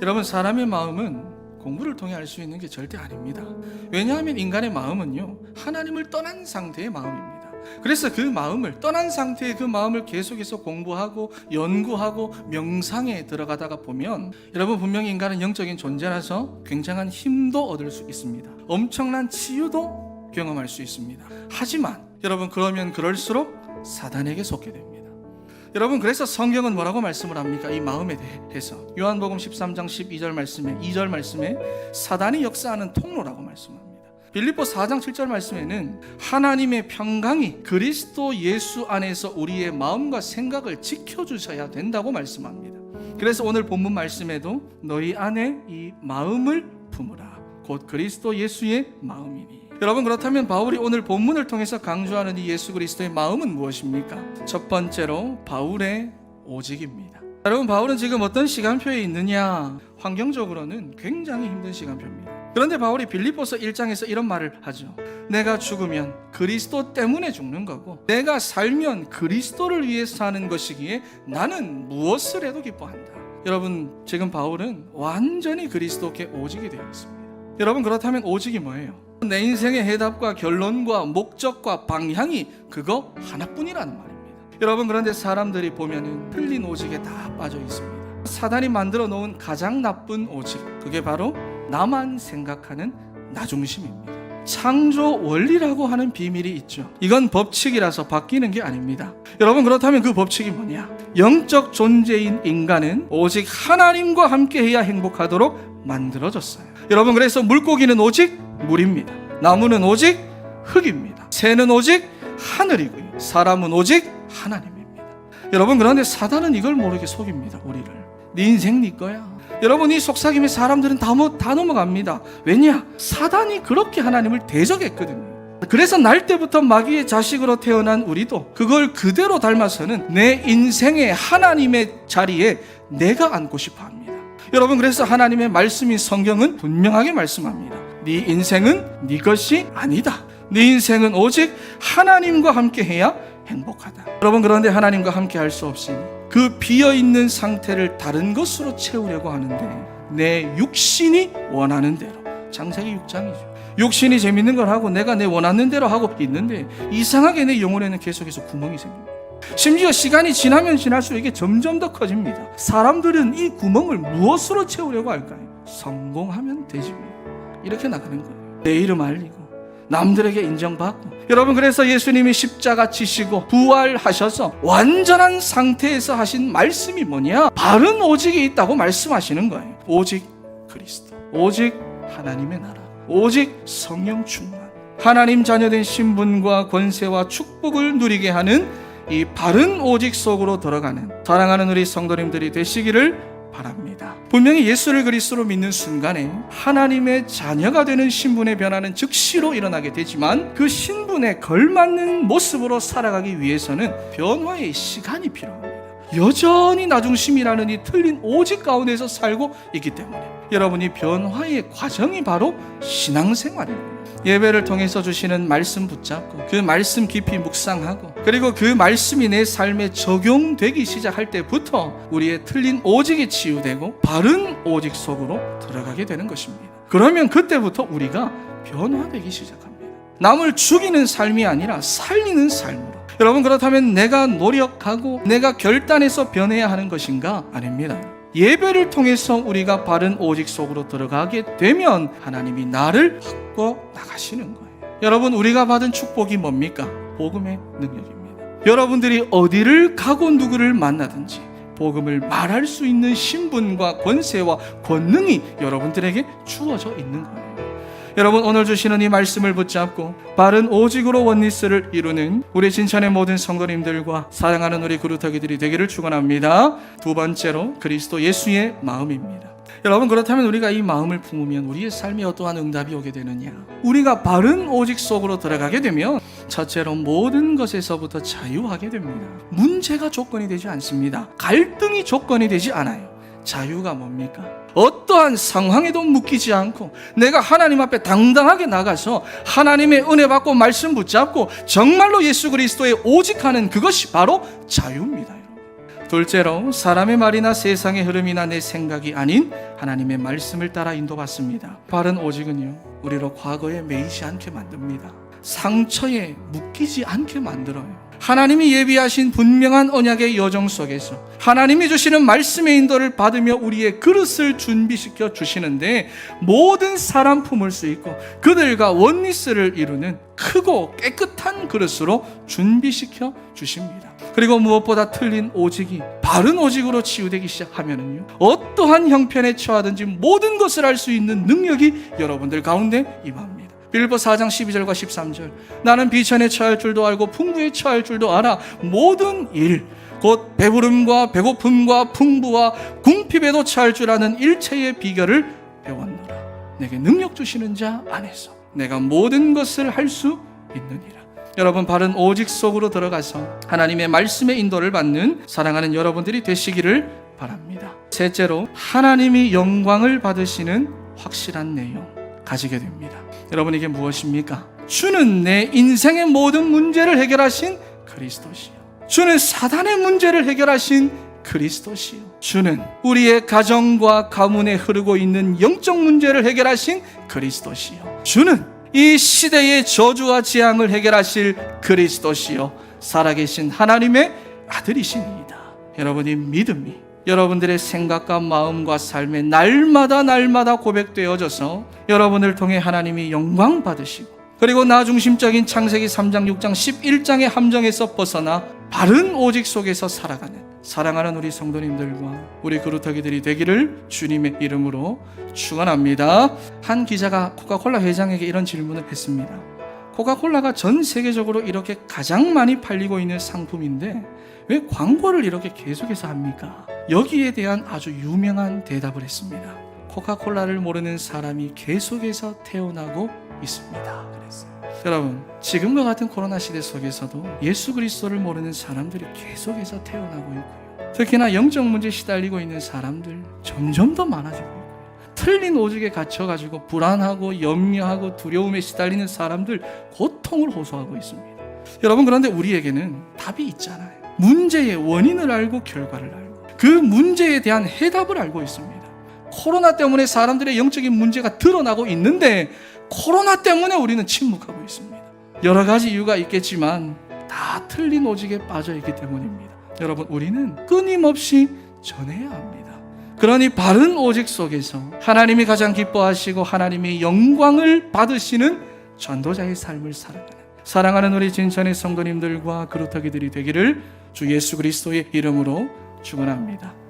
여러분 사람의 마음은 공부를 통해 알 수 있는 게 절대 아닙니다. 왜냐하면 인간의 마음은요 하나님을 떠난 상태의 마음입니다. 그래서 그 마음을 떠난 상태의 그 마음을 계속해서 공부하고 연구하고 명상에 들어가다가 보면 여러분 분명히 인간은 영적인 존재라서 굉장한 힘도 얻을 수 있습니다. 엄청난 치유도 경험할 수 있습니다. 하지만 여러분 그러면 그럴수록 사단에게 속게 됩니다. 여러분 그래서 성경은 뭐라고 말씀을 합니까? 이 마음에 대해서 요한복음 13장 12절 말씀에 2절 말씀에 사단이 역사하는 통로라고 말씀합니다. 빌립보 4장 7절 말씀에는 하나님의 평강이 그리스도 예수 안에서 우리의 마음과 생각을 지켜 주셔야 된다고 말씀합니다. 그래서 오늘 본문 말씀에도 너희 안에 이 마음을 품으라 곧 그리스도 예수의 마음이니 여러분 그렇다면 바울이 오늘 본문을 통해서 강조하는 이 예수 그리스도의 마음은 무엇입니까? 첫 번째로 바울의 오직입니다. 여러분 바울은 지금 어떤 시간표에 있느냐? 환경적으로는 굉장히 힘든 시간표입니다. 그런데 바울이 빌립보서 1장에서 이런 말을 하죠. 내가 죽으면 그리스도 때문에 죽는 거고 내가 살면 그리스도를 위해서 사는 것이기에 나는 무엇을 해도 기뻐한다. 여러분 지금 바울은 완전히 그리스도께 오직이 되어 있습니다. 여러분 그렇다면 오직이 뭐예요? 내 인생의 해답과 결론과 목적과 방향이 그거 하나뿐이라는 말입니다. 여러분 그런데 사람들이 보면은 틀린 오직에 다 빠져 있습니다. 사단이 만들어 놓은 가장 나쁜 오직 그게 바로 나만 생각하는 나중심입니다. 창조 원리라고 하는 비밀이 있죠. 이건 법칙이라서 바뀌는 게 아닙니다. 여러분 그렇다면 그 법칙이 뭐냐? 영적 존재인 인간은 오직 하나님과 함께 해야 행복하도록 만들어졌어요. 여러분 그래서 물고기는 오직 물입니다. 나무는 오직 흙입니다. 새는 오직 하늘이고요. 사람은 오직 하나님입니다. 여러분 그런데 사단은 이걸 모르게 속입니다. 우리를. 네 인생 네 거야. 여러분 이 속삭임에 사람들은 다, 뭐, 다 넘어갑니다. 왜냐? 사단이 그렇게 하나님을 대적했거든요. 그래서 날 때부터 마귀의 자식으로 태어난 우리도 그걸 그대로 닮아서는 내 인생의 하나님의 자리에 내가 앉고 싶어 합니다. 여러분 그래서 하나님의 말씀인 성경은 분명하게 말씀합니다. 네 인생은 네 것이 아니다. 네 인생은 오직 하나님과 함께 해야 행복하다. 여러분 그런데 하나님과 함께 할 수 없이 그 비어 있는 상태를 다른 것으로 채우려고 하는데 내 육신이 원하는 대로 장세기 6장이죠. 육신이 재밌는 걸 하고 내가 내 원하는 대로 하고 있는데 이상하게 내 영혼에는 계속해서 구멍이 생깁니다. 심지어 시간이 지나면 지날수록 이게 점점 더 커집니다. 사람들은 이 구멍을 무엇으로 채우려고 할까요? 성공하면 되지 뭐. 이렇게 나가는 거예요. 내 이름 알리고 남들에게 인정받고 여러분 그래서 예수님이 십자가 지시고 부활하셔서 완전한 상태에서 하신 말씀이 뭐냐? 바른 오직이 있다고 말씀하시는 거예요. 오직 그리스도, 오직 하나님의 나라, 오직 성령 충만, 하나님 자녀된 신분과 권세와 축복을 누리게 하는 이 바른 오직 속으로 들어가는 사랑하는 우리 성도님들이 되시기를 바랍니다. 분명히 예수를 그리스도로 믿는 순간에 하나님의 자녀가 되는 신분의 변화는 즉시로 일어나게 되지만 그 신분에 걸맞는 모습으로 살아가기 위해서는 변화의 시간이 필요합니다. 여전히 나중심이라는 이 틀린 오직 가운데서 살고 있기 때문에 여러분이 변화의 과정이 바로 신앙생활입니다. 예배를 통해서 주시는 말씀 붙잡고 그 말씀 깊이 묵상하고 그리고 그 말씀이 내 삶에 적용되기 시작할 때부터 우리의 틀린 오직이 치유되고 바른 오직 속으로 들어가게 되는 것입니다. 그러면 그때부터 우리가 변화되기 시작합니다. 남을 죽이는 삶이 아니라 살리는 삶으로. 여러분 그렇다면 내가 노력하고 내가 결단해서 변해야 하는 것인가? 아닙니다. 예배를 통해서 우리가 바른 오직 속으로 들어가게 되면 하나님이 나를 바꿔 나가시는 거예요. 여러분 우리가 받은 축복이 뭡니까? 복음의 능력입니다. 여러분들이 어디를 가고 누구를 만나든지 복음을 말할 수 있는 신분과 권세와 권능이 여러분들에게 주어져 있는 거예요. 여러분 오늘 주시는 이 말씀을 붙잡고 바른 오직으로 원리스를 이루는 우리 진천의 모든 성도님들과 사랑하는 우리 그루터기들이 되기를 축원합니다. 두 번째로 그리스도 예수의 마음입니다. 여러분 그렇다면 우리가 이 마음을 품으면 우리의 삶에 어떠한 응답이 오게 되느냐? 우리가 바른 오직 속으로 들어가게 되면 첫째로 모든 것에서부터 자유하게 됩니다. 문제가 조건이 되지 않습니다. 갈등이 조건이 되지 않아요. 자유가 뭡니까? 어떠한 상황에도 묶이지 않고 내가 하나님 앞에 당당하게 나가서 하나님의 은혜 받고 말씀 붙잡고 정말로 예수 그리스도의 오직하는 그것이 바로 자유입니다. 둘째로 사람의 말이나 세상의 흐름이나 내 생각이 아닌 하나님의 말씀을 따라 인도받습니다. 바른 오직은요 우리로 과거에 매이지 않게 만듭니다. 상처에 묶이지 않게 만들어요. 하나님이 예비하신 분명한 언약의 여정 속에서 하나님이 주시는 말씀의 인도를 받으며 우리의 그릇을 준비시켜 주시는데 모든 사람 품을 수 있고 그들과 원리스를 이루는 크고 깨끗한 그릇으로 준비시켜 주십니다. 그리고 무엇보다 틀린 오직이 바른 오직으로 치유되기 시작하면은요 어떠한 형편에 처하든지 모든 것을 할수 있는 능력이 여러분들 가운데 임합니다. 빌보 4장 12절과 13절. 나는 비천에 처할 줄도 알고 풍부에 처할 줄도 알아 모든 일 곧 배부름과 배고픔과 풍부와 궁핍에도 처할 줄 아는 일체의 비결을 배웠노라. 내게 능력 주시는 자 안에서 내가 모든 것을 할 수 있느니라. 여러분 바른 오직 속으로 들어가서 하나님의 말씀의 인도를 받는 사랑하는 여러분들이 되시기를 바랍니다. 셋째로 하나님이 영광을 받으시는 확실한 내용 가지게 됩니다 여러분 이게 무엇입니까? 주는 내 인생의 모든 문제를 해결하신 그리스도시요. 주는 사단의 문제를 해결하신 그리스도시요. 주는 우리의 가정과 가문에 흐르고 있는 영적 문제를 해결하신 그리스도시요. 주는 이 시대의 저주와 재앙을 해결하실 그리스도시요. 살아계신 하나님의 아들이시니이다. 여러분이 믿음이 여러분들의 생각과 마음과 삶에 날마다 날마다 고백되어져서 여러분을 통해 하나님이 영광 받으시고 그리고 나 중심적인 창세기 3장 6장 11장의 함정에서 벗어나 바른 오직 속에서 살아가는 사랑하는 우리 성도님들과 우리 그루터기들이 되기를 주님의 이름으로 축원합니다. 한 기자가 코카콜라 회장에게 이런 질문을 했습니다. 코카콜라가 전 세계적으로 이렇게 가장 많이 팔리고 있는 상품인데 왜 광고를 이렇게 계속해서 합니까? 여기에 대한 아주 유명한 대답을 했습니다. 코카콜라를 모르는 사람이 계속해서 태어나고 있습니다. 그랬어요. 여러분, 지금과 같은 코로나 시대 속에서도 예수 그리스도를 모르는 사람들이 계속해서 태어나고 있고요. 특히나 영적 문제 시달리고 있는 사람들 점점 더 많아지고 있고요. 틀린 오직에 갇혀가지고 불안하고 염려하고 두려움에 시달리는 사람들 고통을 호소하고 있습니다. 여러분 그런데 우리에게는 답이 있잖아요. 문제의 원인을 알고 결과를 알고 그 문제에 대한 해답을 알고 있습니다. 코로나 때문에 사람들의 영적인 문제가 드러나고 있는데 코로나 때문에 우리는 침묵하고 있습니다. 여러 가지 이유가 있겠지만 다 틀린 오직에 빠져 있기 때문입니다. 여러분 우리는 끊임없이 전해야 합니다. 그러니 바른 오직 속에서 하나님이 가장 기뻐하시고 하나님의 영광을 받으시는 전도자의 삶을 살아가는 사랑하는 우리 진천의 성도님들과 그루터기들이 되기를 주 예수 그리스도의 이름으로 축원합니다.